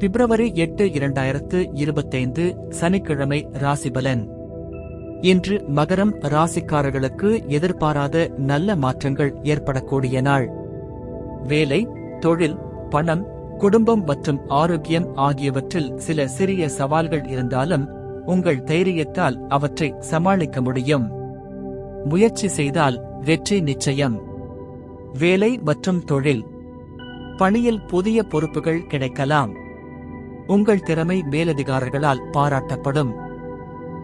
பிப்ரவரி எட்டு இரண்டாயிரத்து இருபத்தைந்து சனிக்கிழமை ராசிபலன். இன்று மகரம் ராசிக்காரர்களுக்கு எதிர்பாராத நல்ல மாற்றங்கள் ஏற்படக்கூடிய நாள். வேலை தொழில் பணம் குடும்பம் மற்றும் ஆரோக்கியம் ஆகியவற்றில் சில சிறிய சவால்கள் இருந்தாலும் உங்கள் தைரியத்தால் அவற்றை சமாளிக்க முடியும். முயற்சி செய்தால் வெற்றி நிச்சயம். வேலை மற்றும் தொழில். பணியில் புதிய பொறுப்புகள் கிடைக்கலாம். உங்கள் திறமை மேலதிகாரிகளால் பாராட்டப்படும்.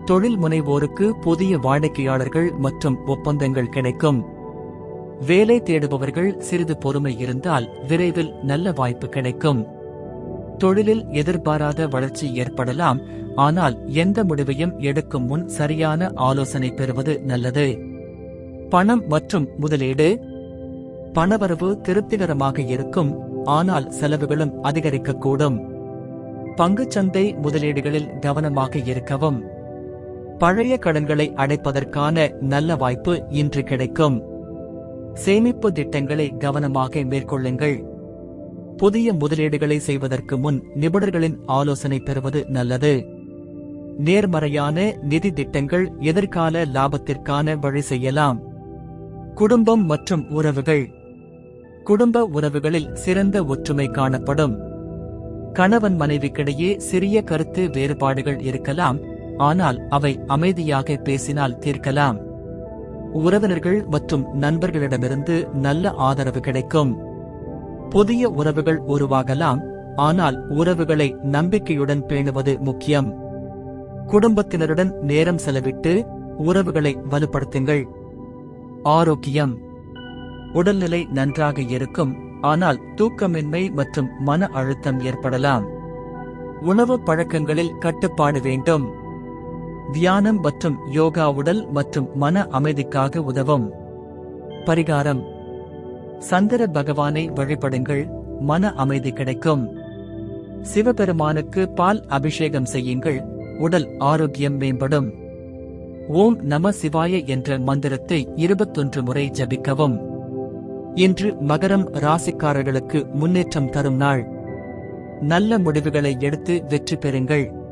தொழில் முனைவோருக்கு புதிய வாடிக்கையாளர்கள் மற்றும் ஒப்பந்தங்கள் கிடைக்கும். வேலை தேடுபவர்கள் சிறிது பொறுமை இருந்தால் விரைவில் நல்ல வாய்ப்பு கிடைக்கும். தொழிலில் எதிர்பாராத வளர்ச்சி ஏற்படலாம் ஆனால் எந்த முடிவையும் எடுக்கும் முன் சரியான ஆலோசனை பெறுவது நல்லது. பணம் மற்றும் முதலீடு. பணவரவு திருப்திகரமாக இருக்கும் ஆனால் செலவுகளும் அதிகரிக்கக்கூடும். பங்குச்சந்தை முதலீடுகளில் கவனமாக இருக்கவும் பழைய கடன்களை அடைப்பதற்கான நல்ல வாய்ப்பு இன்று கிடைக்கும். சேமிப்பு திட்டங்களை கவனமாக மேற்கொள்ளுங்கள். புதிய முதலீடுகளை செய்வதற்கு முன் நிபுணர்களின் ஆலோசனை பெறுவது நல்லது. நேர்மறையான நிதி திட்டங்கள் எதிர்கால லாபத்திற்கான வழி செய்யலாம். குடும்பம் மற்றும் உறவுகள். குடும்ப உறவுகளில் சிறந்த ஒற்றுமை காணப்படும். கணவன் மனைவிக்கிடையே சிறிய கருத்து வேறுபாடுகள் இருக்கலாம் ஆனால் அவை அமைதியாக பேசினால் தீர்க்கலாம். உறவினர்கள் மற்றும் நண்பர்களிடமிருந்து நல்ல ஆதரவு கிடைக்கும். புதிய உறவுகள் உருவாகலாம் ஆனால் உறவுகளை நம்பிக்கையுடன் பேணுவது முக்கியம். குடும்பத்தினருடன் நேரம் செலவிட்டு உறவுகளை வலுப்படுத்துங்கள். ஆரோக்கியம். உடல்நிலை நன்றாக இருக்கும் ஆனால் தூக்கமின்மை மற்றும் மன அழுத்தம் ஏற்படலாம். உணவு பழக்கங்களில் கட்டுப்பாடு வேண்டும். தியானம் மற்றும் யோகா உடல் மற்றும் மன அமைதிக்காக உதவும். பரிகாரம். சந்திர பகவானை வழிபடுங்கள் மன அமைதி கிடைக்கும். சிவபெருமானுக்கு பால் அபிஷேகம் செய்யுங்கள் உடல் ஆரோக்கியம் மேம்படும். ஓம் நம சிவாய என்ற மந்திரத்தை இருபத்தொன்று முறை ஜபிக்கவும். இன்று மகரம் ராசிக்காரர்களுக்கு முன்னேற்றம் தரும் நாள். நல்ல முடிவுகளை எடுத்து வெற்றி பெறுங்கள்.